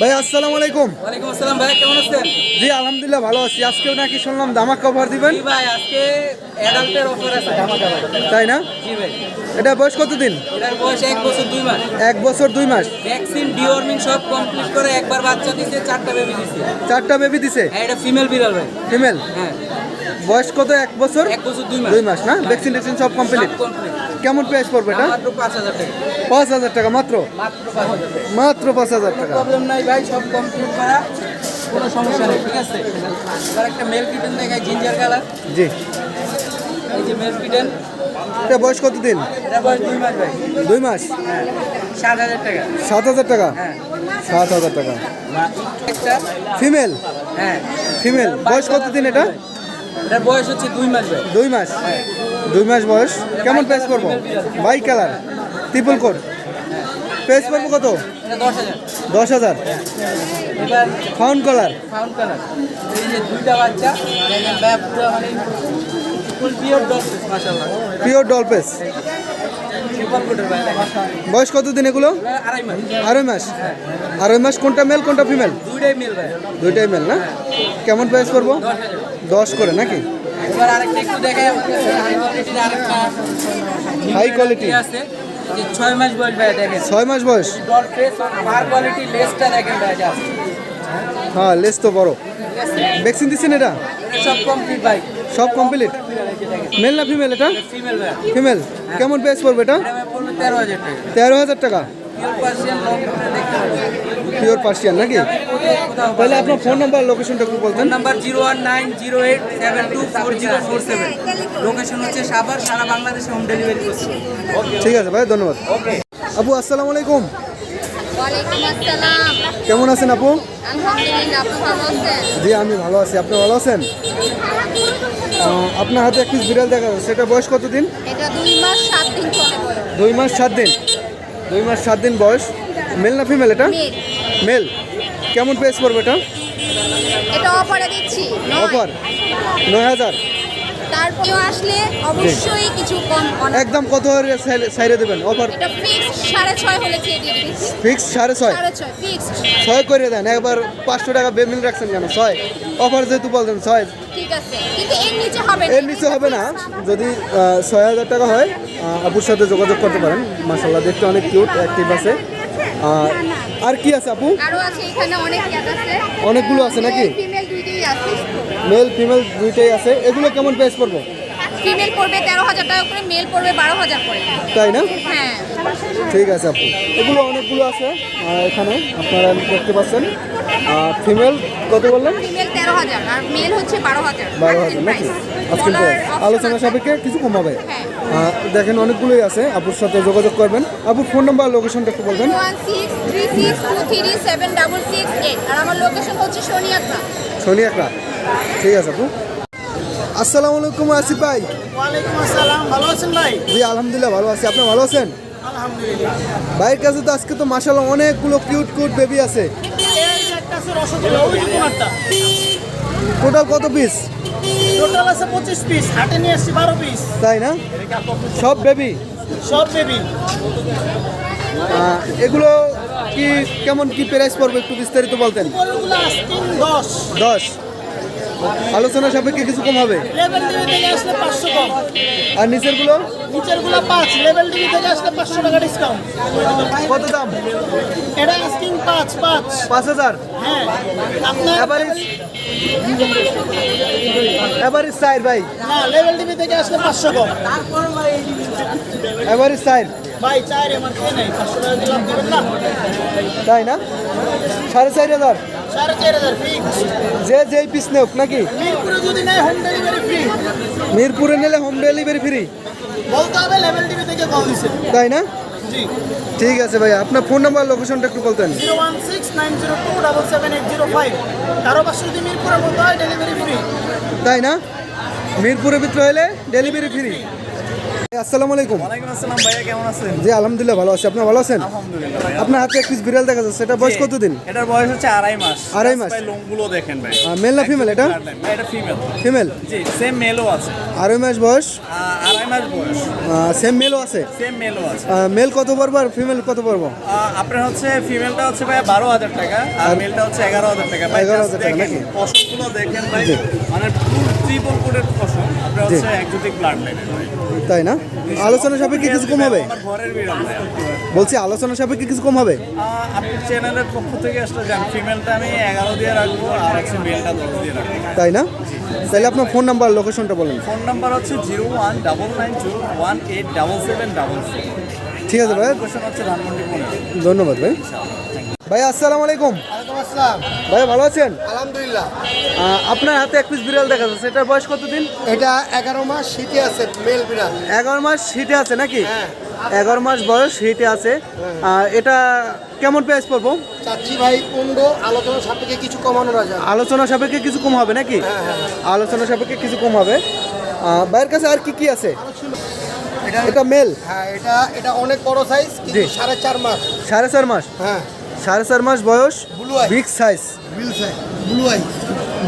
ভাই আসসালামু আলাইকুম। ওয়ালাইকুম আসসালাম ভাই কেমন আছেন? জি আলহামদুলিল্লাহ ভালো আছি। আজকেও নাকি শুনলাম দামাক কভার দিবেন। জি ভাই আজকে অ্যাডাল্টের অফার আছে। ধামাকা তাই না? জি ভাই। এটা বয়স কতদিন? এটার বয়স এক বছর দুই মাস। এক বছর দুই মাস। ভ্যাকসিন ডিওর্মিং সব কমপ্লিট করে একবার বাচ্চা দিছে চারটা বেবি দিছে। চারটা বেবি দিছে? হ্যাঁ এটা ফিমেল বিড়াল ভাই। ফিমেল হ্যাঁ। বয়স কত? এক বছর? এক বছর দুই মাস। দুই মাস না? ভ্যাকসিন ট্যাকসিন সব কমপ্লিট কেমন প্রাইস পড়বে এটা? পাঁচ হাজার টাকা। মাত্র? মাত্র পাঁচ হাজার টাকা। প্রবলেম নাই ভাই সব কমপ্লিট করা কোনো সমস্যা নেই ঠিক আছে? এবার একটা মেল কিটেন দেখায় জিঞ্জার কালার জি। এই যে মেল কিটেন এটা বয়স এটা বয়স দুই মাস ভাই। দুই মাস? হ্যাঁ সাত হাজার টাকা। সাত হাজার টাকা? হ্যাঁ। সাত হাজার টাকা। ফিমেল হ্যাঁ। ফিমেল বয়স কতদিন এটা? এটার বয়স হচ্ছে দুই মাস দুই মাস। দুই মাস বয়স। কেমন পেস করব? বাই কালার ট্রিপল কোড পেস পড়ব কত? দশ হাজার। ফাউন্ড কালার ফাউন্ড কালার এই যে দুইটা বাচ্চা পিওর ডগ মাশাআল্লাহ। পিওর ডল পেস বয়স কতদিন এগুলো? আড়াই মাস। আড়াই মাস। কোনটা মেল কোনটা ফিমেল দুইটাই মিল না? কেমন প্রাইস করব দশ করে নাকি? হাই যে ছয় মাস বয়স ভাই দেখেন। ছয় মাস বয়স। কোয়ালিটি লেসটা দেখেন ভাই হ্যাঁ লেস তো বড়। ভ্যাকসিন দিচ্ছেন এটা? এটা সব কমপ্লিট ভাই। সব কমপ্লিট মেল না ফিমেল এটা? ফিমেল। কেমন প্রাইস পড়বে এটা? তেরো হাজার টাকা। পিওর পার্সিয়ান নাকি? তাহলে আপনার ফোন নাম্বার লোকেশনটা একটু বলতেন। Number zero one nine zero eight seven two four zero four seven. Location হচ্ছে সাভার সারা বাংলাদেশে হোম ডেলিভারি করছে। ঠিক আছে ভাই ধন্যবাদ। আপু আসসালামু আলাইকুম। কেমন আছেন আপু? জি আমি ভালো আছি। আপনি ভালো আছেন? আপনার হাতে একটি বিড়াল দেখা যাচ্ছে। সেটা বয়স কতদিন? এটা দুই মাস সাত দিন দুই মাস সাত দিন। দুই মাস সাত দিন বয়স। মেল না ফিমেল এটা? মেল মেল কেমন পেস পড়বে এটা? এটা অফারে দিচ্ছি অফার নয় হাজার। তারপরেও আসলে অবশ্যই কিছু কম একদম কত সাইডে দেবেন? অফার? এটা ফিক্স সাড়ে ছয় হলে দিয়ে ফিক্স সাড়ে ছয়? ফিক্স ছয় করে দেন একবার পাঁচশো টাকা বেমিল রাখছেন কেন? ছয়। অফার যেহেতু বলছেন ছয়। ঠিক আছে। কিন্তু এর নিচে হবে না। এর নিচে হবে না। যদি ছয় হাজার টাকা হয় আপুর সাথে যোগাযোগ করতে পারেন। মাসাল্লাহ দেখতে অনেক কিউট অ্যাক্টিভ আছে। আর কি আছে আপু? আরও আছে এখানে অনেক ক্যাট আছে। অনেকগুলো আছে নাকি? ফিমেল দুইটাই আছে। মেল ফিমেল দুইটাই আছে। এগুলো কেমন প্রাইস পড়ব? ফিমেল পড়বে তেরো হাজার টাকা করে মেল পড়বে বারো হাজার করে। তাই না? হ্যাঁ। ঠিক আছে আপু। এগুলো অনেকগুলো আছে এখানে আপনারা দেখতে পাচ্ছেন। ফিমেল কত বললেন? ফিমেল তেরো হাজার আর মেল হচ্ছে বারো হাজার। বারো হাজার নাকি? আজকে আলোচনা সাপেক্ষে কিছু কমাবে? হ্যাঁ। দেখেন অনেকগুলোই আছে। আপুর সাথে যোগাযোগ করবেন। আপুর ফোন নাম্বার লোকেশনটা একটু বলবেন। আর আমার লোকেশন হচ্ছে সোনিয়াত্রা সোনিয়াকড়া ঠিক আছে আপু। আসসালামু আলাইকুম আসিফ ভাই। ওয়ালাইকুম আসসালাম। ভালো আছেন ভাই? জি আলহামদুলিল্লাহ ভালো আছি। আপনি ভালো আছেন? আলহামদুলিল্লাহ। ভাইয়ের কাছে তো আজকে তো মাসাল্লাহ অনেকগুলো কিউট কিউট বেবি আছে। একটা আছে রসগোল্লা ওই যে কোনারটা টোটাল কত পিস টোটাল আছে পঁচিশ পিস হাটে নিয়ে এসছি বারো পিস তাই না? সব বেবি সব বেবি এগুলো কি কেমন কি প্রাইস পড়বে একটু বিস্তারিত বলতেন? দশ। দশ? আলোচনা সাপেক্ষে কিছু কম হবে? লেভেল টিভি থেকে আসলে পাঁচশো কম। আর পাঁচ লেভেল টিভি থেকে আসলে পাঁচশো টাকা ডিসকাউন্ট কত দাম? এটা আস্তিন পাঁচ পাঁচ। পাঁচ হাজার? হ্যাঁ আপনার সাইড ভাই। না লেভেল টিভি থেকে আসলে পাঁচশো কম। সাইড তাই না? সাড়ে চার হাজার? যে যেই পিস নেওক নাকি? মিরপুরে নিলে হোম ডেলিভারি ফ্রি তাই না? ঠিক আছে ভাই আপনার ফোন নাম্বার লোকেশনটা একটু বলতেন। তাই না? মিরপুরের ভিতরে হলে ডেলিভারি ফ্রি আসসালামু আলাইকুম। ওয়ালাইকুম আসসালাম ভাইয়া কেমন আছেন? জি আলহামদুলিল্লাহ ভালো আছি। আপনি ভালো আছেন? আলহামদুলিল্লাহ। আপনার হাতে এক পিস বিড়াল দেখা যাচ্ছে এটা বয়স কতদিন? এটার বয়স হচ্ছে আড়াই মাস। আড়াই মাস? ভাই লোমগুলো দেখেন ভাই। মেল না ফিমেল এটা? এটা ফিমেল ফিমেল জি সেম মেলও আছে। আড়াই মাস বয়স? আড়াই মাস বয়স। সেম মেলও আছে? সেম মেলও আছে। মেল কত পড়ব আর ফিমেল কত পড়ব? আপনার হচ্ছে ফিমেলটা হচ্ছে ভাই বারো হাজার টাকা আর মেলটা হচ্ছে এগারো হাজার টাকা। 11,000 just টাকা নাকি? দেখেন ভাই। মানে ফুল ট্রিপল কোটের পশম আপনার হচ্ছে একজোটিক ব্লাড লাইনের তাই না? আলোচনা সাপেক্ষে কিছু কম হবে? ঘরের বিড়াল বলছি আলোচনা সাপেক্ষে কিছু কম হবে? আপনি চ্যানেলের পক্ষ থেকে আসলে যান ফিমেলটা আমি এগারো দিয়ে রাখব আর হচ্ছে মেলটা দশ দিয়ে রাখব। তাই না? তাহলে আপনার ফোন নাম্বার লোকেশনটা বলেন। ফোন নাম্বার হচ্ছে zero one double nine two one eight double seven double ঠিক আছে ভাই। ধন্যবাদ ভাই। ভাই আসসালামু আলাইকুম। আসসালাম। ভাই ভালো আছেন? আলহামদুলিল্লাহ। আপনার হাতে এক পিস বিড়াল দেখা যাচ্ছে এটার বয়স কতদিন? এটা এগারো মাস শীতে আছে মেল বিড়াল। এগারো মাস হিটে আছে নাকি? হ্যাঁ। এগারো মাস বয়স হিটে আছে। এটা কেমন প্রাইস পড়ব? চাচ্ছি ভাই পনেরো আলোচনা সাপেক্ষে কিছু কমানো যায় আলোচনা সাপেক্ষে কিছু কম হবে নাকি? হ্যাঁ, হ্যাঁ, আলোচনা সাপেক্ষে কিছু কম হবে। ভাইয়ের কাছে আর কি কি আছে? এটা এটা মেল হ্যাঁ এটা এটা অনেক বড় সাইজ সাড়ে চার মাস। সাড়ে চার মাস? হ্যাঁ। সাড়ে চার মাস বয়স। Big size bill size blue eye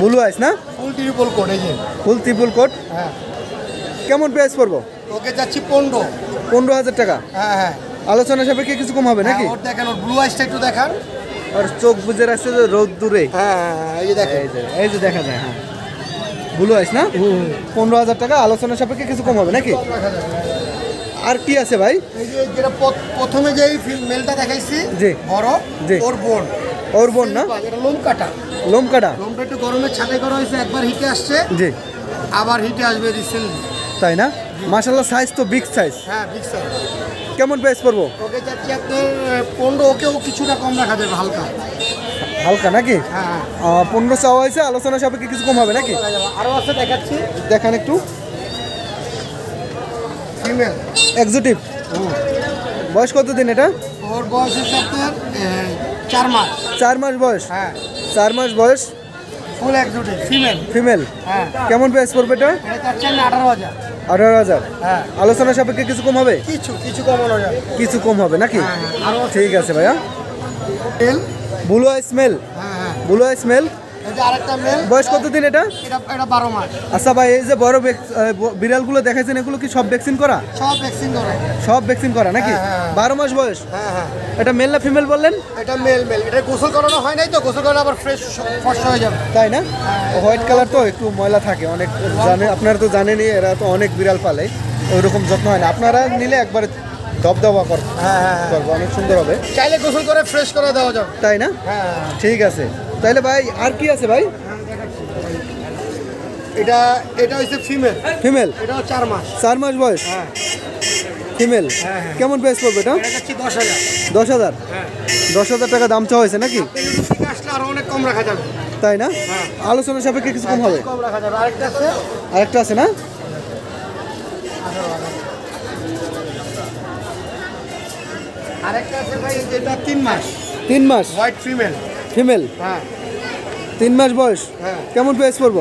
blue eyes না? ফুল ট্রিপল কোড এই যে। ফুল ত্রিপুল কোট হ্যাঁ। কেমন প্রাইস পড়ব? ওকে যাচ্ছি পনেরো। পনেরো হাজার টাকা? হ্যাঁ হ্যাঁ। আলোচনা সাপেক্ষে কিছু কম হবে নাকি? হ্যাঁ, ওর দেখেন ওর ব্লু আইসটা একটু দেখান। আর চোখ বুঝে রাখছে যে রোদ দূরে। হ্যাঁ হ্যাঁ, হ্যাঁ, এই যে দেখেন। এই যে দেখা যায় হ্যাঁ। ব্লু আইস না? পনেরো হাজার টাকা আলোচনা সাপেক্ষে কিছু কম হবে নাকি। আর কি আছে ভাই? এই যে যেটা প্রথমে যে মেলটা দেখাইছি জি। বড় জি। ওর বোন। ওর বোন না? এটা লোম কাটা লোম কাটা লোমটা একটু গরমে ছাটাই করা হয়েছে একবার হিটে আসছে। জি। আবার হিটে আসবে রিসেন্টলি তাই না? মাশাল্লাহ সাইজ তো বিগ সাইজ হ্যাঁ বিগ সাইজ কেমন প্রাইস পড়ব? ওকে যাচ্ছি আপনার পনেরো ওকেও কিছুটা কম রাখা যাবে হালকা। হালকা নাকি? হ্যাঁ। হ্যাঁ পনেরো চাওয়া হয়েছে আলোচনা সাপেক্ষে কিছু কম হবে নাকি? আরও আছে দেখাচ্ছি। দেখান একটু। ফিমেল এক্সোটিভ বয়স কত দিন এটা? ওর বয়স হচ্ছে চার মাস। চার মাস বয়স? হ্যাঁ। চার মাস বয়স? ফুল একজুটিক ফিমেল ফিমেল হ্যাঁ। কেমন প্রাইস পড়বে এটা? আঠারো হাজার। আঠারো হাজার? হ্যাঁ। আলোচনা সাপেক্ষে কিছু কম হবে? কিছু কিছু কম কিছু কম হবে নাকি? হ্যাঁ হ্যাঁ। ঠিক আছে ভাইয়া। ব্লু আই স্মেল হ্যাঁ হ্যাঁ। ব্লু আই স্মেল বয়স কত দিন এটা এটা বারো মাস। আচ্ছা ভাই এই যে বড় বিড়ালগুলো দেখাইছেন এগুলো কি সব ভ্যাকসিন করা? সব ভ্যাকসিন করে। সব ভ্যাকসিন করা নাকি? হ্যাঁ, হ্যাঁ। বারো মাস বয়স? হ্যাঁ হ্যাঁ। এটা মেল না ফিমেল বললেন? এটা মেল মেল এটা গোসল করানো হয় নাই তো? গোসল করানো আবার ফ্রেশ ফর্স হয়ে যাবে। তাই না? হোয়াইট কালার তো একটু ময়লা থাকে অনেক জানে আপনারা তো জানেনই এরা তো অনেক বিড়াল পালে ওইরকম যত্ন হয় না। আপনারা নিলে একবারে দবদবা কর। হ্যাঁ হ্যাঁ হ্যাঁ। করব অনেক সুন্দর হবে। চাইলে গোসল করে ফ্রেশ করে দেওয়া যাবে। তাই না? হ্যাঁ। ঠিক আছে। তাইলে ভাই আর কি আছে ভাই? এটা এটা হচ্ছে ফিমেল ফিমেল এটাও চার মাস। চার মাস বয়স? হ্যাঁ। ফিমেল। কেমন প্রাইস পড়বে এটা? এটা দশ হাজার। দশ হাজার? টাকা দাম চাওয়া হয়েছে নাকি? অনেক কম রাখা যাবে। তাই না। আলোচনা সাপেক্ষে কিছু কম হবে। কম রাখা যাবে। আরেকটা আছে। আরেকটা আছে না? তিন মাস। তিন মাস? হোয়াইট ফিমেল ফিমেল হ্যাঁ। তিন মাস বয়স? হ্যাঁ। কেমন প্রাইস পড়ব?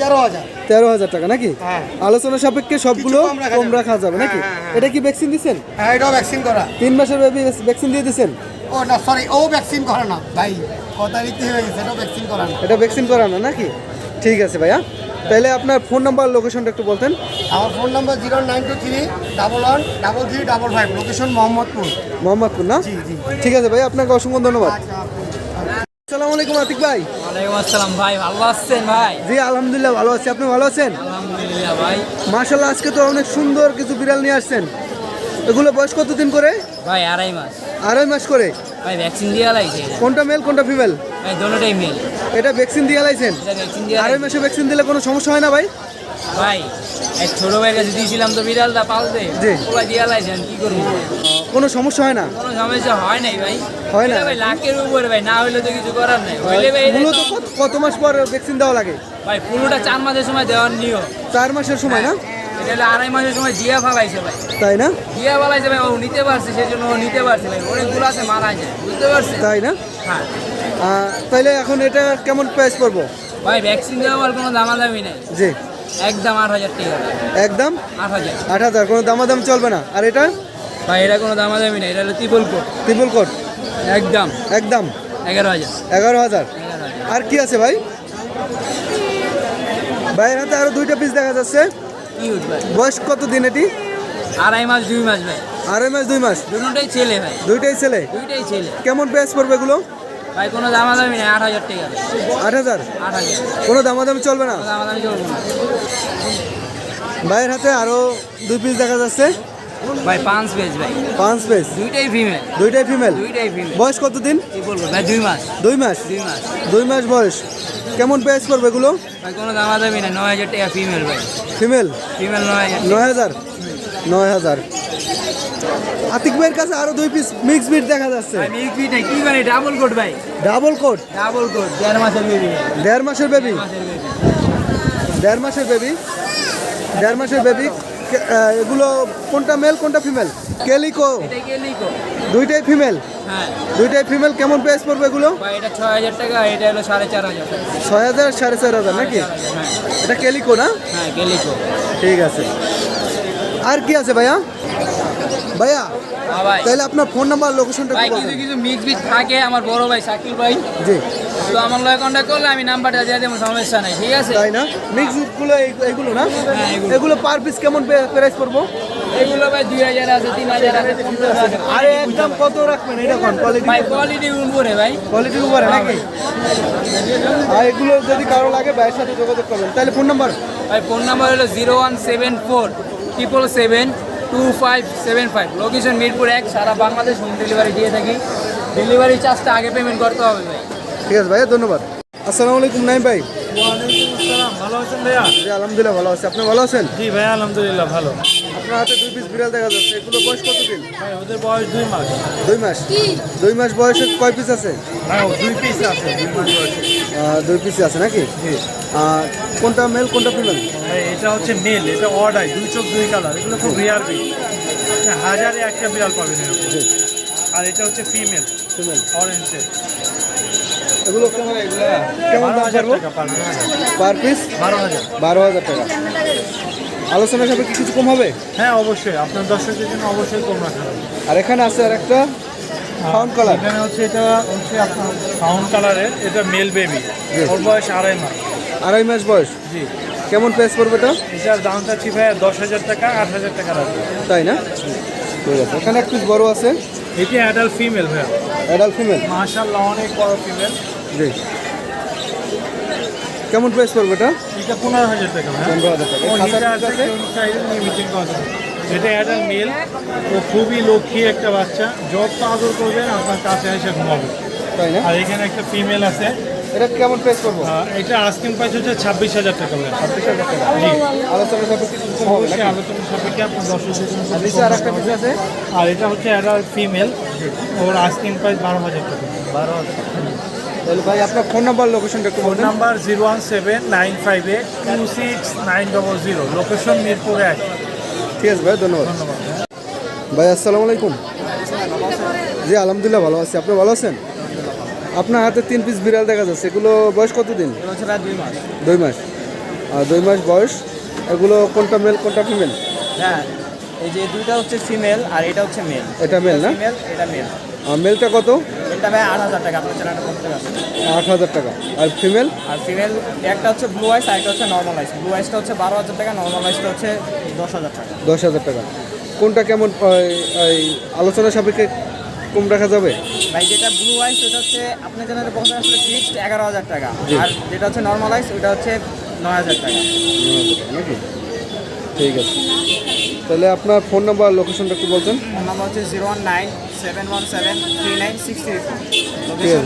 তেরো হাজার। তেরো হাজার টাকা নাকি? হ্যাঁ। আলোচনা সাপেক্ষে সবগুলো কম রাখা যাবে। নাকি? হ্যাঁ। এটা কি ভ্যাকসিন দিচ্ছেন? হ্যাঁ এটাও ভ্যাকসিন করা। তিন মাসের বেবি ভ্যাকসিন দিয়ে দিচ্ছেন? ও না সরি ও ভ্যাকসিন করে না। ভাই কথা দিতে হয়ে গেছে এটাও ভ্যাকসিন করা না। এটা ভ্যাকসিন করানো নাকি? ঠিক আছে ভাইয়া। তাহলে আপনার ফোন নাম্বার লোকেশনটা একটু বলতেন। আমার phone number zero nine two three double one double three double five location Mohammadpur. Mohammadpur না। ঠিক আছে ভাই আপনাকে অসংখ্য ধন্যবাদ। আচ্ছা আসসালামু আলাইকুম আতিক ভাই। ওয়ালাইকুম আসসালাম ভাই ভালো আছেন ভাই? জি আলহামদুলিল্লাহ ভালো আছি। আপনি ভালো আছেন? আলহামদুলিল্লাহ ভাই। মার্শাল্লাহ আজকে তো অনেক সুন্দর কিছু বিড়াল নিয়ে আসছেন। এগুলো বয়স কতদিন করে? ভাই আড়াই মাস। আড়াই মাস করে? ভাই ভ্যাকসিন দিয়ে লাগছে কোনটা মেল কোনটা ফিমেল ভাই দোনোটাই মেল এটা ভ্যাকসিন দিয়ে লাইছেন? এটা আড়াই মাসে ভ্যাকসিন দিলে কোনো সমস্যা হয় না ভাই? ভাই এক ছোট ভাইয়ের কাছে দিয়েছিলাম তো বিড়ালটা পালতে জি। ওরা দিয়ে লাইছেন কি করব? কোনো সমস্যা হয় না? কোনো সমস্যা হয় নাই ভাই। হয় না? ভাই লাখের উপরে ভাই না হইলে তো কিছু করার নাই। হইলে ভাই মূলত কত মাস পর ভ্যাকসিন দেওয়া লাগে? ভাই পুরোটা চার মাসের সময় দেওয়ার নিয়ম। চার মাসের সময় না? এটা হলো আড়াই মাসের সময় দিয়া ফালাইছে ভাই। তাই না? ফালাইছে ভাই ও নিতে পারছে সেই জন্য ও নিতে পারছে ভাই। অনেকগুলো আছে মারা যায় বুঝতে পারছে তাই না? হ্যাঁ। তাইলে এখন এটা কেমন প্রাইস পড়ব? ভাই ভ্যাকসিন দেওয়ার কোনো দামাদামি নাই। জি। একদম আট হাজার টাকা। একদম আট হাজার। আট হাজার কোনো দামাদাম চলবে না। আর এটা? ভাই এটা কোনো দামাদামি নেই এটা হলো ত্রিপল কোট ট্রিপল কোট একদম একদম এগারো হাজার। এগারো হাজার? আর কি আছে ভাই? ভাইয়ের হাতে আরও দুইটা পিস দেখা যাচ্ছে। কিউট ভাই। বয়স কত দিন এটি? আড়াই মাস দুই মাস ভাই। আড়াই মাস দুই মাস? দুটোটাই ছেলে ভাই। দুইটাই ছেলে? দুইটাই ছেলে। কেমন প্রাইস পড়বে এগুলো? ভাই কোনো দামাদামি নেই আট হাজার টাকা। আট হাজার? আট হাজার। কোনো দামাদামি চলবে না? কোনো দামাদামি চলবো না। ভাইয়ের হাতে আরও দুই পিস দেখা যাচ্ছে। ভাই পাঁচ পেজ ভাই। পাঁচ পিস দুইটাই ফিমেল দুইটাই ফিমেল দুইটাই ফিমেল বয়স কত দিন কি বলব ভাই দুই মাস। দুই মাস? দুই মাস। দুই মাস বয়স। কেমন প্রাইস পড়বে এগুলো? ভাই কোনো দামাদামি নেই নয় হাজার টাকা ফিমেল ভাই। ফিমেল ফিমেল নয় হাজার। নয় হাজার? নয় হাজার। আতিক ভাইয়ের কাছে আরও দুই পিস মিক্স বিট দেখা যাচ্ছে। মিল্ক ফিট কি মানে ডাবল কোট ভাই। ডাবল কোট ডাবল কোট দেড় মাসের বেবি দেড় মাসের বেবি দেড় মাসের বেবি দেড় মাসের বেবি এগুলো কোনটা মেল কোনটা ফিমেল কেলিকো। এটা গেলেই কো দুইটাই ফিমেল হ্যাঁ। দুইটাই ফিমেল কেমন প্রাইস পড়বে এগুলো? ভাই এটা ছয় হাজার টাকা এটা হলো সাড়ে চার হাজার। ছয় হাজার সাড়ে চার হাজার নাকি? হ্যাঁ। এটা কেলিকো না? হ্যাঁ গেলেই কো ঠিক আছে। আর কি আছে ভাইয়া? ভাইয়া হ্যাঁ তাহলে আপনার ফোন নাম্বার লোকেশনটা ভাই কিছু কিছু মিক্স বিট থাকে আমার বড় ভাই শাকিল ভাই। জি। তো আমার লয় কন্ট্যাক্ট করলে আমি নাম্বারটা দিয়ে দেবো সমস্যা নাই ঠিক আছে? তাই না? মিক্সগুলো এগুলো না? হ্যাঁ, এগুলো। এগুলো পার পিস কেমন প্রাইস পড়ব? এগুলো ভাই দুই হাজার আছে তিন হাজার আছে। আরে একদম কত রাখবেন? এটা কোন কোয়ালিটি ভাই কোয়ালিটি উপরে ভাই। কোয়ালিটির উপরে নাকি? আর এগুলো যদি কারও লাগে ভাইয়ের সাথে যোগাযোগ করবেন। তাহলে ফোন নাম্বার ভাই ফোন নাম্বার হলো zero one seven four triple seven two five seven five location Mirpur এক সারা বাংলাদেশ হোম ডেলিভারি দিয়ে থাকি। ডেলিভারি চার্জটা আগে পেমেন্ট করতে হবে ভাই। ঠিক আছে ভাইয়া ধন্যবাদ। আসসালামু আলাইকুম নাইম ভাই। ভালো আছেন ভাইয়া? জি আলহামদুলিল্লাহ ভালো আছি। আপনি ভালো আছেন? জি ভাইয়া আলহামদুলিল্লাহ ভালো। আপনার হাতে দুই পিস বিড়াল দেখা যাচ্ছে। এগুলো বয়স কত দিন ভাই ওদের বয়স দুই মাস। দুই মাস? দুই মাস বয়সে কয় পিস আছে? ও দুই পিস আছে দুই মাস বয়সে। দুই পিস আছে নাকি? জি। কোনটা মেল কোনটা ফিমেল এটা হচ্ছে মেল এটা আই দুই চোখ দুই কালার এগুলো খুব রেয়ার বিট হাজারে একটা বিড়াল পাবেন এরকম। আর এটা হচ্ছে ফিমেল ফিমেল অরেঞ্জে এগুলো কেমন দাম পারব পার পিস বারো হাজার। বারো হাজার টাকা। আলোচনা সাপে কি কিছু কম হবে? হ্যাঁ অবশ্যই। আপনার দর্শকদের জন্য অবশ্যই কম রাখা হবে। আর এখানে আছে আর একটা ফাউন্ড কালার এখানে হচ্ছে এটা হচ্ছে আপনার ফাউন্ড কালারের এটা মেল বেবি। ওর বয়স আড়াই মাস। আড়াই মাস বয়স। জি। কেমন প্রাইস পড়বে এটা? এটার দাম চাচ্ছি ভাই দশ হাজার টাকা আট হাজার টাকা রাখবে। তাই না? ঠিক আছে। এখানে এক পিস বড় আছে। এটি অ্যাডাল্ট ফিমেল ভাইয়া। অ্যাডাল্ট ফিমেল মাশাল্লাহ অনেক বড় ফিমেল জি। কেমন প্রাইস পড়বে এটা? এটা পনেরো হাজার টাকা ভাইয়া পনেরো হাজার টাকা। ও খাঁচার নিচে পিস আছে? আছে? কেউ চাইলে নিয়ে মিটিং করা যাবে। এটা অ্যাডাল্ট মেল ও খুবই লক্ষ্মী একটা বাচ্চা। যত আদর করবেন আপনার কাছে এসে ঘুমাবে। তাই না? আর এখানে একটা ফিমেল আছে। এটা কেমন পড়ব আহ, এটা আস্কিং প্রাইস হচ্ছে ছাব্বিশ হাজার টাকা ছাব্বিশ হাজার টাকা। আলোচনা অবশ্যই সাপেক্ষে আপনার জন্য আর একটা পিস আছে? আর এটা হচ্ছে অ্যাডাল্ট ফিমেল ওর আস্কিং প্রাইস বারো হাজার টাকা। বারো হাজার। তাহলে ভাই আপনার ফোন নাম্বার লোকেশনটা একটু phone number zero one seven nine five eight two six nine double zero location Mirpur এক। ঠিক আছে ভাই ধন্যবাদ। ধন্যবাদ। ভাই আসসালামু আলাইকুম। জি আলহামদুলিল্লাহ ভালো আছি। আপনি ভালো আছেন? আপনার হাতে তিন পিস বিড়াল দেখা যাচ্ছে এগুলো বয়স কত দিন দুই মাস। দুই মাস। আর দুই মাস বয়স এগুলো কোনটা মেল কোনটা ফিমেল হ্যাঁ এই যে দুইটা হচ্ছে ফিমেল আর এটা হচ্ছে মেল এটা মেল না? ফিমেল এটা মেল আর মেলটা কত? এটা ভাই আট হাজার টাকা আপনার চ্যানেলটা করতে পারছে আট হাজার টাকা। আর ফিমেল আর ফিমেল একটা হচ্ছে ব্লু আইস আর একটা হচ্ছে নর্মাল আইস ব্লু আইসটা হচ্ছে বারো হাজার টাকা নর্মাল আইসটা হচ্ছে দশ হাজার টাকা। দশ হাজার টাকা। কোনটা কেমন আলোচনা সাপেক্ষে কম রাখা যাবে? ভাই যেটা ব্লু আইস ওটা হচ্ছে আপনার জন্য বলতে আসলে ফিক্সড এগারো হাজার টাকা। আর যেটা হচ্ছে নর্মাল আইস ওটা হচ্ছে নয় হাজার টাকা। নাকি? ঠিক আছে। তাহলে আপনার ফোন নাম্বার লোকেশনটা একটু বলছেন ফোন নাম্বার হচ্ছে zero one nine seven one seven three nine six three four location